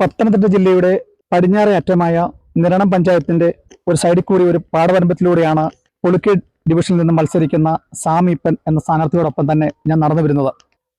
പത്തനംതിട്ട ജില്ലയുടെ പടിഞ്ഞാറേ അറ്റമായ നിരണം പഞ്ചായത്തിന്റെ ഒരു സൈഡിൽ കൂടി ഒരു പാടവരമ്പത്തിലൂടെയാണ് പുളുക്കി ഡിവിഷനിൽ നിന്ന് മത്സരിക്കുന്ന സാമീപ്പൻ എന്ന സ്ഥാനാർത്ഥിയോടൊപ്പം തന്നെ ഞാൻ നടന്നു വരുന്നത്.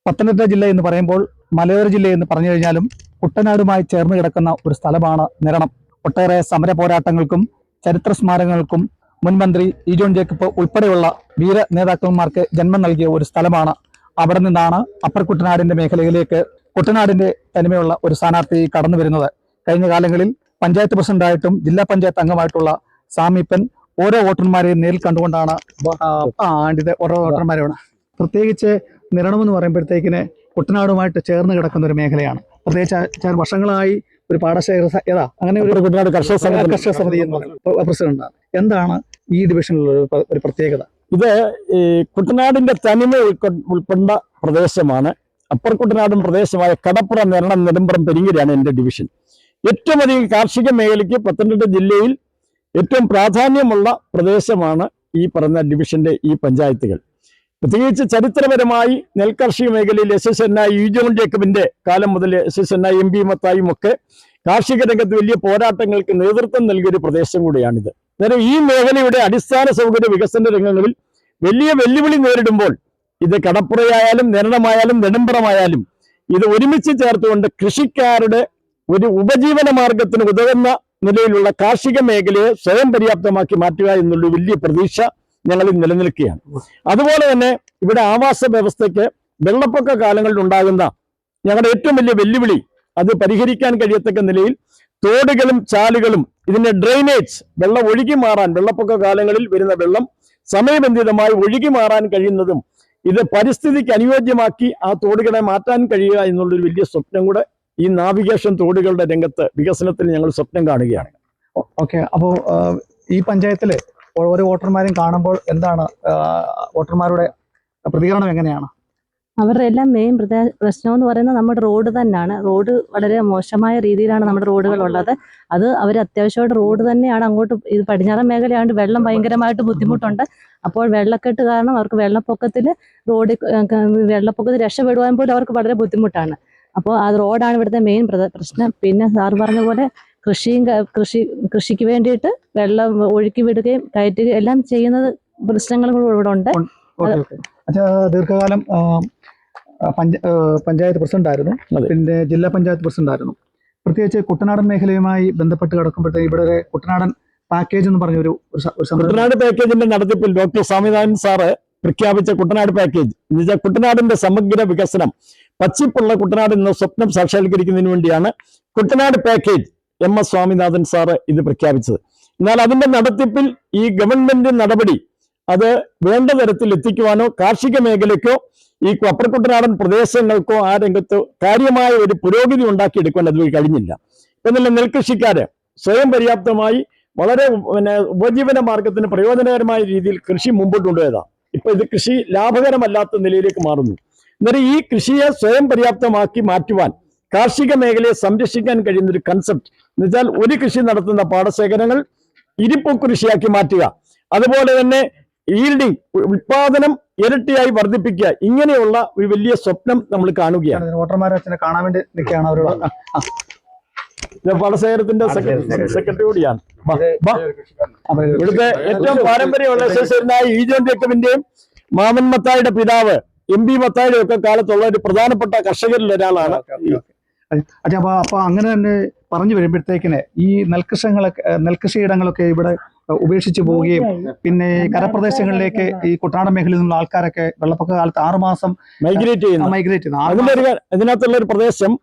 പത്തനംതിട്ട ജില്ല എന്ന് പറയുമ്പോൾ മലയോര ജില്ല എന്ന് പറഞ്ഞു കഴിഞ്ഞാലും കുട്ടനാടുമായി ചേർന്ന് കിടക്കുന്ന ഒരു സ്ഥലമാണ് നിരണം. ഒട്ടേറെ സമര പോരാട്ടങ്ങൾക്കും ചരിത്ര സ്മാരകങ്ങൾക്കും മുൻമന്ത്രി ഇ ജോൺ ജേക്കബ് ഉൾപ്പെടെയുള്ള വീര നേതാക്കന്മാർക്ക് ജന്മം നൽകിയ ഒരു സ്ഥലമാണ്. അവിടെ നിന്നാണ് അപ്പർ കുട്ടനാടിന്റെ മേഖലയിലേക്ക് കുട്ടനാടിന്റെ തനിമയുള്ള ഒരു സ്ഥാനാർത്ഥി കടന്നു വരുന്നത്. കഴിഞ്ഞ കാലങ്ങളിൽ പഞ്ചായത്ത് പ്രസിഡന്റായിട്ടും ജില്ലാ പഞ്ചായത്ത് അംഗമായിട്ടുള്ള സാമീപ്പൻ ഓരോ വോട്ടർമാരെയും നേരിൽ കണ്ടുകൊണ്ടാണ് ആണ്ടിത് ഓരോ വോട്ടർമാരെയാണ് പ്രത്യേകിച്ച് നിരണമെന്ന് പറയുമ്പോഴത്തേക്കിന് കുട്ടനാടുമായിട്ട് ചേർന്ന് കിടക്കുന്ന ഒരു മേഖലയാണ്. പ്രത്യേകിച്ച് വർഷങ്ങളായി ഒരു പാടശേഖര ഏതാ? അങ്ങനെ ഒരു കുട്ടനാട് കർഷക സമിതി കർഷക സമിതി എന്ന് പറയുന്നത് പ്രസിഡന്റാണ്. എന്താണ് ഈ ഡിവിഷനിലുള്ള ഒരു പ്രത്യേകത? ഇത് ഈ കുട്ടനാടിന്റെ തനിമ ഉൾക്കൊ- ഉൾക്കൊണ്ട പ്രദേശമാണ്. അപ്പർ കുട്ടനാടൻ പ്രദേശമായ കടപ്പുറ നിരണം നെടുമ്പുറം പെരിങ്ങരിയാണ് എന്റെ ഡിവിഷൻ ഏറ്റവും അധികം കാർഷിക മേഖലയ്ക്ക് പത്തനംതിട്ട ജില്ലയിൽ ഏറ്റവും പ്രാധാന്യമുള്ള പ്രദേശമാണ് ഈ പറഞ്ഞ ഡിവിഷന്റെ ഈ പഞ്ചായത്തുകൾ. പ്രത്യേകിച്ച് ചരിത്രപരമായി നെൽകർഷിക മേഖലയിൽ S S N I U John ജേക്കബിന്റെ കാലം മുതൽ S S N I M P മത്തായും ഒക്കെ കാർഷിക രംഗത്ത് വലിയ പോരാട്ടങ്ങൾക്ക് നേതൃത്വം നൽകിയ ഒരു പ്രദേശം കൂടിയാണിത്. അന്നേരം ഈ മേഖലയുടെ അടിസ്ഥാന സൗകര്യ വികസന രംഗങ്ങളിൽ വലിയ വെല്ലുവിളി നേരിടുമ്പോൾ ഇത് കടപ്പുറയായാലും നിരണമായാലും നെടുമ്പുറമായാലും ഇത് ഒരുമിച്ച് ചേർത്തുകൊണ്ട് കൃഷിക്കാരുടെ ഒരു ഉപജീവന മാർഗത്തിന് ഉതകുന്ന നിലയിലുള്ള കാർഷിക മേഖലയെ സ്വയം പര്യാപ്തമാക്കി മാറ്റുക എന്നുള്ള വലിയ പ്രതീക്ഷ ഞങ്ങളിൽ നിലനിൽക്കുകയാണ്. അതുപോലെ തന്നെ ഇവിടെ ആവാസ വ്യവസ്ഥയ്ക്ക് വെള്ളപ്പൊക്ക കാലങ്ങളിൽ ഉണ്ടാകുന്ന ഞങ്ങളുടെ ഏറ്റവും വലിയ വെല്ലുവിളി അത് പരിഹരിക്കാൻ കഴിയത്തക്ക നിലയിൽ തോടുകളും ചാലുകളും ഇതിന്റെ ഡ്രെയിനേജ് വെള്ളം ഒഴുകി മാറാൻ വെള്ളപ്പൊക്ക കാലങ്ങളിൽ വരുന്ന വെള്ളം സമയബന്ധിതമായി ഒഴുകി മാറാൻ കഴിയുന്നതും ഇത് പരിസ്ഥിതിക്ക് അനുയോജ്യമാക്കി ആ തോടുകളെ മാറ്റാൻ കഴിയുക എന്നുള്ളൊരു വലിയ സ്വപ്നം കൂടെ ഈ നാവിഗേഷൻ തോടുകളുടെ രംഗത്ത് വികസനത്തിൽ ഞങ്ങൾ സ്വപ്നം കാണുകയാണ്. ഓക്കെ അപ്പോൾ ഈ പഞ്ചായത്തിൽ ഓരോ വോട്ടർമാരെയും കാണുമ്പോൾ എന്താണ് വോട്ടർമാരുടെ പ്രതികരണം എങ്ങനെയാണ്? അവരുടെ എല്ലാം മെയിൻ പ്രശ്നം എന്ന് പറയുന്നത് നമ്മുടെ റോഡ് തന്നെയാണ്. റോഡ് വളരെ മോശമായ രീതിയിലാണ് നമ്മുടെ റോഡുകൾ ഉള്ളത് അത് അവർ അത്യാവശ്യമായിട്ട് റോഡ് തന്നെയാണ് അങ്ങോട്ട് ഇത് പടിഞ്ഞാറൻ മേഖലയാണ്ട് വെള്ളം ഭയങ്കരമായിട്ട് ബുദ്ധിമുട്ടുണ്ട്. അപ്പോൾ വെള്ളക്കെട്ട് കാരണം അവർക്ക് വെള്ളപ്പൊക്കത്തിൽ റോഡ് വെള്ളപ്പൊക്കത്തിൽ രക്ഷപ്പെടുവാൻ പോലും അവർക്ക് വളരെ ബുദ്ധിമുട്ടാണ്. അപ്പോൾ ആ റോഡാണ് ഇവിടുത്തെ മെയിൻ പ്രശ്നം. പിന്നെ സാർ പറഞ്ഞ പോലെ കൃഷിയും കൃഷി കൃഷിക്ക് വേണ്ടിയിട്ട് വെള്ളം ഒഴുക്കി വിടുകയും കയറ്റുകയും എല്ലാം ചെയ്യുന്നത് പ്രശ്നങ്ങളും കൂടെ ഇവിടെ ഉണ്ട്. ദീർഘകാലം പഞ്ചായത്ത് പ്രസിഡന്റ് ആയിരുന്നു. പിന്നെ ജില്ലാ പഞ്ചായത്ത് പ്രസിഡന്റ് ആയിരുന്നു. പ്രത്യേകിച്ച് കുട്ടനാടൻ മേഖലയുമായി ബന്ധപ്പെട്ട് കിടക്കുമ്പോഴത്തേക്ക് ഇവിടെ കുട്ടനാടൻ പാക്കേജ് എന്ന് പറഞ്ഞ ഒരു ഒരു സ- ഒരു സംരംഭം. കുട്ടനാട് പാക്കേജിന്റെ നടത്തിപ്പിൽ ഡോക്ടർ സ്വാമിനാഥൻ സാറ് പ്രഖ്യാപിച്ച കുട്ടനാട് പാക്കേജ് എന്നുവെച്ചാൽ കുട്ടനാടിന്റെ സമഗ്ര വികസനം. പച്ചിപ്പുള്ള കുട്ടനാട് എന്ന സ്വപ്നം സാക്ഷാത്കരിക്കുന്നതിന് വേണ്ടിയാണ് Kuttanad package M S Swaminathan sir ഇത് പ്രഖ്യാപിച്ചത്. എന്നാൽ അതിന്റെ നടത്തിപ്പിൽ ഈ ഗവൺമെന്റ് നടപടി അത് വേണ്ട തരത്തിൽ എത്തിക്കുവാനോ കാർഷിക മേഖലയ്ക്കോ ഈ അപ്പർ കുട്ടനാടൻ പ്രദേശങ്ങൾക്കോ ആ രംഗത്ത് കാര്യമായ ഒരു പുരോഗതി ഉണ്ടാക്കിയെടുക്കാൻ അതുവഴി കഴിഞ്ഞില്ല. എന്നല്ല നെൽകൃഷിക്കാര് സ്വയം പര്യാപ്തമായി വളരെ പിന്നെ ഉപജീവന മാർഗത്തിന് പ്രയോജനകരമായ രീതിയിൽ കൃഷി മുമ്പോട്ട് കൊണ്ടുപോയതാണ് ഇപ്പൊ ഇത് കൃഷി ലാഭകരമല്ലാത്ത നിലയിലേക്ക് മാറുന്നു. എന്നാൽ ഈ കൃഷിയെ സ്വയം പര്യാപ്തമാക്കി മാറ്റുവാൻ കാർഷിക മേഖലയെ സംരക്ഷിക്കാൻ കഴിയുന്ന ഒരു കൺസെപ്റ്റ് എന്ന് വെച്ചാൽ ഒരു കൃഷി നടത്തുന്ന പാടശേഖരങ്ങൾ ഇരിപ്പു കൃഷിയാക്കി മാറ്റുക. അതുപോലെ തന്നെ ഈൽഡിങ് ഉൽപാദനം ഇരട്ടിയായി വർദ്ധിപ്പിക്കുക. ഇങ്ങനെയുള്ള ഒരു വലിയ സ്വപ്നം നമ്മൾ കാണുകയാണ്. വോട്ടർമാരെ കാണാൻ വേണ്ടി നിൽക്കുകയാണ് അവരോട്. പാടശേഖരത്തിന്റെ സെക്രട്ടറി കൂടിയാണ്. ഇവിടുത്തെ ഏറ്റവും പാരമ്പര്യമുള്ള ശേഷനായ ഈജോൻ ജേക്കബിന്റെയും മാമൻ മത്തായിയുടെ പിതാവ് എം. പി. മത്തായിയുടെ ഒക്കെ കാലത്തുള്ള ഒരു പ്രധാനപ്പെട്ട കർഷകരിൽ ഒരാളാണ് അച്ഛാ അപ്പൊ അപ്പൊ അങ്ങനെ തന്നെ പറഞ്ഞു വരുമ്പോഴത്തേക്കിന് ഈ നെൽകൃഷങ്ങളൊക്കെ നെൽകൃഷിയിടങ്ങളൊക്കെ ഇവിടെ ഉപേക്ഷിച്ച് പോവുകയും പിന്നെ ഈ കരപ്രദേശങ്ങളിലേക്ക് ഈ കുട്ടനാടൻ മേഖലയിൽ നിന്നുള്ള ആൾക്കാരൊക്കെ വെള്ളപ്പൊക്ക കാലത്ത് ആറുമാസം മൈഗ്രേറ്റ് ചെയ്യുന്നു. മൈഗ്രേറ്റ് ചെയ്യുന്നു. അതിനകത്തുള്ള ഒരു പ്രദേശം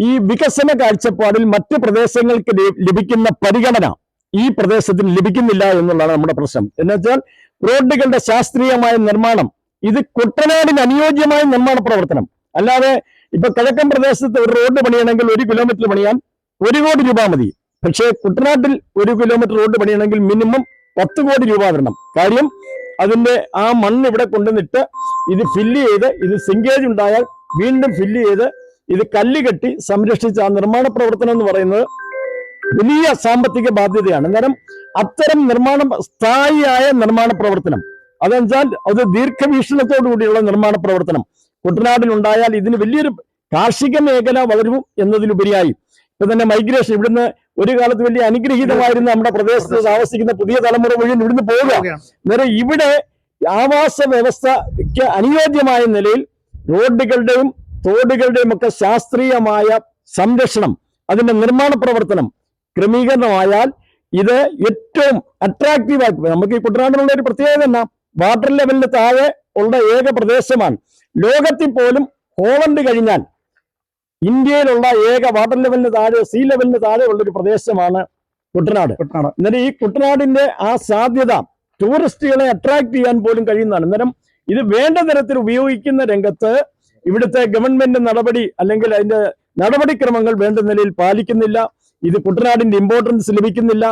ഈ വികസന കാഴ്ചപ്പാടിൽ മറ്റ് പ്രദേശങ്ങൾക്ക് ലഭിക്കുന്ന പരിഗണന ഈ പ്രദേശത്തിന് ലഭിക്കുന്നില്ല എന്നുള്ളതാണ് നമ്മുടെ പ്രശ്നം. എന്നുവെച്ചാൽ റോഡുകളുടെ ശാസ്ത്രീയമായ നിർമ്മാണം ഇത് കുട്ടനാടിന് അനുയോജ്യമായ നിർമ്മാണ പ്രവർത്തനം. അല്ലാതെ ഇപ്പൊ കിഴക്കൻ പ്രദേശത്ത് ഒരു റോഡ് പണിയണമെങ്കിൽ ഒരു കിലോമീറ്റർ പണിയാൻ ഒരു കോടി രൂപ മതി. പക്ഷേ കുട്ടനാട്ടിൽ ഒരു കിലോമീറ്റർ റോഡ് പണിയണമെങ്കിൽ മിനിമം പത്ത് കോടി രൂപ വരണം കാര്യം അതിന്റെ ആ മണ്ണ് ഇവിടെ കൊണ്ടുവന്നിട്ട് ഇത് ഫില്ല് ചെയ്ത് ഇത് സിങ്കേജ് ഉണ്ടായാൽ വീണ്ടും ഫില്ല് ചെയ്ത് ഇത് കല്ല് കെട്ടി സംരക്ഷിച്ച ആ നിർമ്മാണ പ്രവർത്തനം എന്ന് പറയുന്നത് വലിയ സാമ്പത്തിക ബാധ്യതയാണ്. അന്നേരം അത്തരം നിർമ്മാണം സ്ഥായിയായ നിർമ്മാണ പ്രവർത്തനം അതെന്നുവെച്ചാൽ അത് ദീർഘവീക്ഷണത്തോടു കൂടിയുള്ള നിർമ്മാണ പ്രവർത്തനം. കുട്ടനാടിനുണ്ടായാൽ ഇതിന് വലിയൊരു കാർഷിക മേഖല വളരും എന്നതിലുപരിയായി. ഇപ്പൊ തന്നെ മൈഗ്രേഷൻ ഇവിടുന്ന് ഒരു കാലത്ത് വലിയ അനുഗ്രഹീതമായിരുന്ന നമ്മുടെ പ്രദേശത്ത് താമസിക്കുന്ന പുതിയ തലമുറ മുഴുവൻ ഇവിടുന്ന് പോവുക. അന്നേരം ഇവിടെ ആവാസ വ്യവസ്ഥയ്ക്ക് അനുയോജ്യമായ നിലയിൽ റോഡുകളുടെയും തോടുകളുടെയും ഒക്കെ ശാസ്ത്രീയമായ സംരക്ഷണം അതിന്റെ നിർമ്മാണ പ്രവർത്തനം ക്രമീകരണമായാൽ ഇത് ഏറ്റവും അട്രാക്റ്റീവ് ആക്കി നമുക്ക് ഈ കുട്ടനാട്ടിലുള്ള ഒരു പ്രത്യേകത എന്നാ? വാട്ടർ ലെവലിന് താഴെ ഉള്ള ഏക പ്രദേശമാണ്. ലോകത്തിൽ പോലും ഹോളണ്ട് കഴിഞ്ഞാൽ ഇന്ത്യയിലുള്ള ഏക വാട്ടർ ലെവലിന് താഴെ സീ ലെവലിന് താഴെ ഉള്ള ഒരു പ്രദേശമാണ് കുട്ടനാട്. കുട്ടനാട്. എന്നിട്ട് ഈ കുട്ടനാടിന്റെ ആ സാധ്യത ടൂറിസ്റ്റുകളെ അട്രാക്ട് ചെയ്യാൻ പോലും കഴിയുന്നതാണ്. അന്നേരം ഇത് വേണ്ട തരത്തിൽ ഉപയോഗിക്കുന്ന രംഗത്ത് ഇവിടുത്തെ ഗവൺമെന്റ് നടപടി അല്ലെങ്കിൽ അതിന്റെ നടപടിക്രമങ്ങൾ വേണ്ട നിലയിൽ പാലിക്കുന്നില്ല. ഇത് കുട്ടനാടിന്റെ ഇമ്പോർട്ടൻസ് ലഭിക്കുന്നില്ല.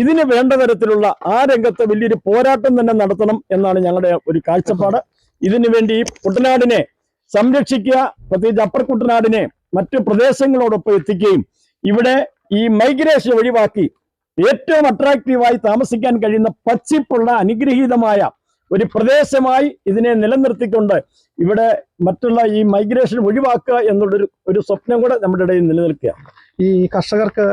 ഇതിന് വേണ്ട തരത്തിലുള്ള ആ രംഗത്ത് വലിയൊരു പോരാട്ടം തന്നെ നടത്തണം എന്നാണ് ഞങ്ങളുടെ ഒരു കാഴ്ചപ്പാട്. ഇതിനു വേണ്ടി കുട്ടനാടിനെ സംരക്ഷിക്കുക പ്രത്യേകിച്ച് അപ്പർ കുട്ടനാടിനെ മറ്റു പ്രദേശങ്ങളോടൊപ്പം എത്തിക്കുകയും ഇവിടെ ഈ മൈഗ്രേഷൻ ഒഴിവാക്കി ഏറ്റവും അട്രാക്റ്റീവായി താമസിക്കാൻ കഴിയുന്ന പച്ചിപ്പുള്ള അനുഗ്രഹീതമായ ഒരു പ്രദേശമായി ഇതിനെ നിലനിർത്തിക്കൊണ്ട് ഇവിടെ മറ്റുള്ള ഈ മൈഗ്രേഷൻ ഒഴിവാക്കുക എന്നുള്ളൊരു ഒരു സ്വപ്നം കൂടെ നമ്മുടെ ഇടയിൽ നിലനിൽക്കുക. ഈ കർഷകർക്ക്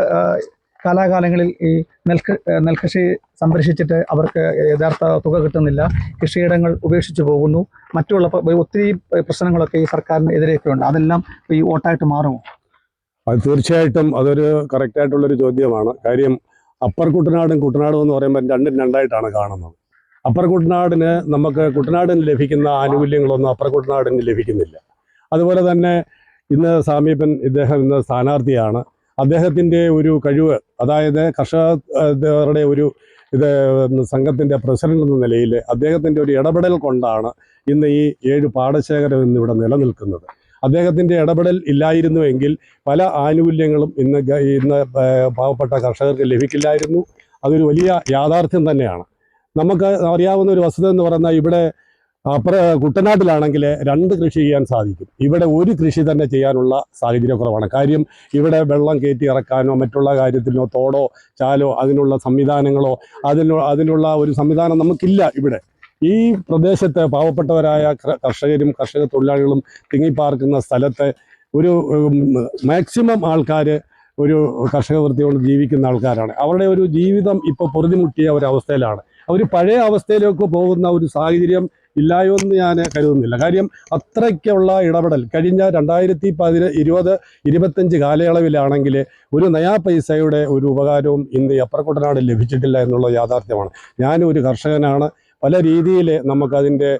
കാലാകാലങ്ങളിൽ ഈ നെൽകൃ നെൽകൃഷി സംരക്ഷിച്ചിട്ട് അവർക്ക് യഥാർത്ഥ തുക കിട്ടുന്നില്ല. കൃഷിയിടങ്ങൾ ഉപേക്ഷിച്ചു പോകുന്നു. മറ്റുള്ള ഒത്തിരി പ്രശ്നങ്ങളൊക്കെ ഈ സർക്കാരിന് എതിരേക്കുണ്ട്. ഉണ്ട് അതെല്ലാം ഈ വോട്ടായിട്ട് മാറുമോ? അത് തീർച്ചയായിട്ടും അതൊരു കറക്റ്റായിട്ടുള്ളൊരു ചോദ്യമാണ്. കാര്യം അപ്പർ കുട്ടനാടും കുട്ടനാടും എന്ന് പറയുമ്പോൾ രണ്ടും രണ്ടായിട്ടാണ് കാണുന്നത്. അപ്പർ കുട്ടനാടിന് നമുക്ക് കുട്ടനാടിന് ലഭിക്കുന്ന ആനുകൂല്യങ്ങളൊന്നും അപ്പർ കുട്ടനാടിന് ലഭിക്കുന്നില്ല. അതുപോലെ തന്നെ ഇന്ന് സാമീപൻ ഇദ്ദേഹം ഇന്ന് സ്ഥാനാർത്ഥിയാണ്. അദ്ദേഹത്തിന്റെ ഒരു കഴിവ് അതായത് കർഷകരുടെ ഒരു ഇത് സംഘത്തിന്റെ പ്രസിഡന്റ് എന്ന നിലയിൽ അദ്ദേഹത്തിന്റെ ഒരു ഇടപെടൽ കൊണ്ടാണ് ഇന്ന് ഈ ഏഴ് പാടശേഖരം ഇന്നിവിടെ നിലനിൽക്കുന്നത്. അദ്ദേഹത്തിന്റെ ഇടപെടൽ ഇല്ലായിരുന്നുവെങ്കിൽ പല ആനുകൂല്യങ്ങളും ഇന്ന് ഇന്ന് പാവപ്പെട്ട കർഷകർക്ക് ലഭിക്കില്ലായിരുന്നു. അതൊരു വലിയ യാഥാർത്ഥ്യം തന്നെയാണ്. നമുക്ക് അറിയാവുന്ന ഒരു വസ്തുത എന്ന് പറഞ്ഞാൽ ഇവിടെ അപ്പുറ കുട്ടനാട്ടിലാണെങ്കിൽ രണ്ട് കൃഷി ചെയ്യാൻ സാധിക്കും. ഇവിടെ ഒരു കൃഷി തന്നെ ചെയ്യാനുള്ള സാഹചര്യക്കുറവാണ് കാര്യം ഇവിടെ വെള്ളം കയറ്റി ഇറക്കാനോ മറ്റുള്ള കാര്യത്തിനോ തോടോ ചാലോ അതിനുള്ള സംവിധാനങ്ങളോ അതിനോ അതിനുള്ള ഒരു സംവിധാനം നമുക്കില്ല ഇവിടെ. ഈ പ്രദേശത്ത് പാവപ്പെട്ടവരായ കർഷകരും കർഷക തൊഴിലാളികളും തിങ്ങിപ്പാർക്കുന്ന സ്ഥലത്ത് ഒരു മാക്സിമം ആൾക്കാർ ഒരു കർഷക വൃത്തി കൊണ്ട് ജീവിക്കുന്ന ആൾക്കാരാണ്. അവരുടെ ഒരു ജീവിതം ഇപ്പോൾ പൊറുതിമുട്ടിയ ഒരവസ്ഥയിലാണ് അവർ പഴയ അവസ്ഥയിലേക്ക് പോകുന്ന ഒരു സാഹചര്യം ഇല്ലായോ എന്ന് ഞാൻ കരുതുന്നില്ല. കാര്യം അത്രയ്ക്കുള്ള ഇടപെടൽ കഴിഞ്ഞ രണ്ടായിരത്തി പതിന ഇരുപത് ഇരുപത്തഞ്ച് കാലയളവിലാണെങ്കിൽ ഒരു നയാ പൈസയുടെ ഒരു ഉപകാരവും ഇന്ന് അപ്പറക്കുട്ടനാട് ലഭിച്ചിട്ടില്ല എന്നുള്ള യാഥാർത്ഥ്യമാണ്. ഞാനും ഒരു കർഷകനാണ്. പല രീതിയിൽ നമുക്കതിന്റെ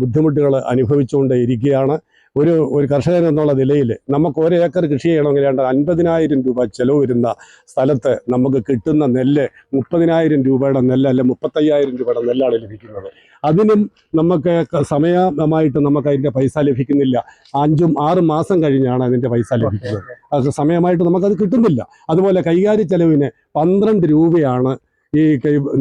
ബുദ്ധിമുട്ടുകൾ അനുഭവിച്ചുകൊണ്ട് ഇരിക്കുകയാണ് ഒരു ഒരു കർഷകൻ എന്നുള്ള നിലയിൽ നമുക്ക് ഒരു ഏക്കർ കൃഷി ചെയ്യണമെങ്കിൽ വേണ്ട അൻപതിനായിരം രൂപ ചെലവ് വരുന്ന സ്ഥലത്ത് നമുക്ക് കിട്ടുന്ന നെല്ല് മുപ്പതിനായിരം രൂപയുടെ നെല്ല് അല്ലെ മുപ്പത്തയ്യായിരം രൂപയുടെ നെല്ലാണ് ലഭിക്കുന്നത്. അതിനും നമുക്ക് സമയമായിട്ട് നമുക്ക് അതിന്റെ പൈസ ലഭിക്കുന്നില്ല. അഞ്ചും ആറും മാസം കഴിഞ്ഞാണ് അതിന്റെ പൈസ ലഭിക്കുന്നത്. അത് സമയമായിട്ട് നമുക്കത് കിട്ടുന്നില്ല. അതുപോലെ കൈകാര്യ ചെലവിന് പന്ത്രണ്ട് രൂപയാണ് ഈ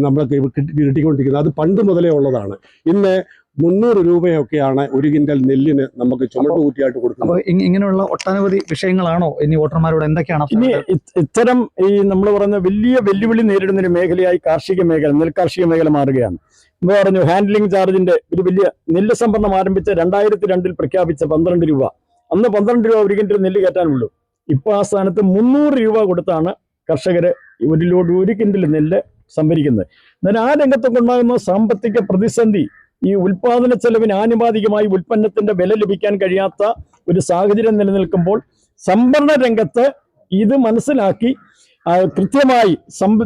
നമ്മൾ കിട്ടിക്കൊണ്ടിരിക്കുന്നത്. അത് പണ്ട് മുതലേ ഉള്ളതാണ്. ഇന്ന് മുന്നൂറ് രൂപയൊക്കെയാണ് ഒരു കിൻഡൽ നെല്ലിന് നമുക്ക് ചുമട്ട് കൂട്ടിയായിട്ട് കൊടുക്കുന്നത്. ഇങ്ങനെയുള്ള ഒട്ടനവധി വിഷയങ്ങളാണോ ഇനി വോട്ടർമാരോട് എന്തൊക്കെയാണ് ഇനി ഇത്തരം ഈ നമ്മൾ പറഞ്ഞ വലിയ വെല്ലുവിളി നേരിടുന്ന ഒരു മേഖലയായി കാർഷിക മേഖല നെൽകാർഷിക മേഖല മാറുകയാണ്. എന്ന് പറഞ്ഞു ഹാൻഡ്ലിംഗ് ചാർജിന്റെ ഒരു വലിയ നെല്ല് സംഭരണം ആരംഭിച്ച രണ്ടായിരത്തി രണ്ടിൽ പ്രഖ്യാപിച്ച പന്ത്രണ്ട് രൂപ. അന്ന് പന്ത്രണ്ട് രൂപ ഒരു കിൻഡൽ നെല്ല് കയറ്റാനുള്ളൂ. ഇപ്പൊ ആ സ്ഥാനത്ത് മുന്നൂറ് രൂപ കൊടുത്താണ് കർഷകര് ഒരു ലോഡ് ഒരു കിൻഡൽ നെല്ല് സംഭരിക്കുന്നത്. എന്നാൽ ആ രംഗത്തൊക്കെ ഉണ്ടാകുന്ന സാമ്പത്തിക പ്രതിസന്ധി ഈ ഉൽപാദന ചെലവിന് ആനുപാതികമായി ഉൽപ്പന്നത്തിന്റെ വില ലഭിക്കാൻ കഴിയാത്ത ഒരു സാഹചര്യം നിലനിൽക്കുമ്പോൾ സംഭരണ രംഗത്ത് ഇത് മനസ്സിലാക്കി കൃത്യമായി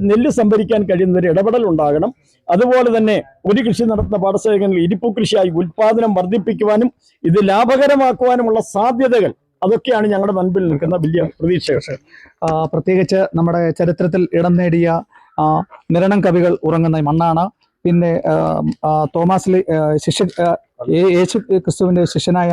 നെല്ല് സംഭരിക്കാൻ കഴിയുന്ന ഒരു ഇടപെടൽ ഉണ്ടാകണം. അതുപോലെ തന്നെ ഒരു കൃഷി നടത്തുന്ന പാടശേഖരങ്ങളിൽ ഇരിപ്പു കൃഷിയായി ഉൽപാദനം വർദ്ധിപ്പിക്കുവാനും ഇത് ലാഭകരമാക്കുവാനുമുള്ള സാധ്യതകൾ അതൊക്കെയാണ് ഞങ്ങളുടെ മുൻപിൽ നിൽക്കുന്ന വലിയ പ്രതീക്ഷകൾ. പ്രത്യേകിച്ച് നമ്മുടെ ചരിത്രത്തിൽ ഇടം നേടിയ നിരണം കവികൾ ഉറങ്ങുന്ന മണ്ണാണ്. പിന്നെ തോമസ് ശിഷ്യ യേശു ക്രിസ്തുവിന്റെ ശിഷ്യനായ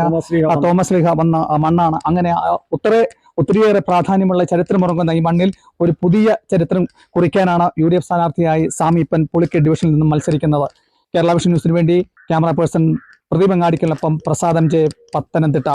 തോമസ് ലിഹ വന്ന മണ്ണാണ്. അങ്ങനെ ഒത്തിരി ഒത്തിരിയേറെ പ്രാധാന്യമുള്ള ചരിത്രമുറങ്ങുന്ന ഈ മണ്ണിൽ ഒരു പുതിയ ചരിത്രം കുറിക്കാനാണ് യു ഡി എഫ് സ്ഥാനാർത്ഥിയായി സാമീപ്പൻ പുളിക്കൽ ഡിവിഷനിൽ നിന്നും മത്സരിക്കുന്നത്. കേരള വിഷൻ ന്യൂസിന് വേണ്ടി ക്യാമറ പേഴ്സൺ പ്രദീപ് അങ്ങാടിക്കലിനൊപ്പം പ്രസാദം ജെ പത്തനംതിട്ട.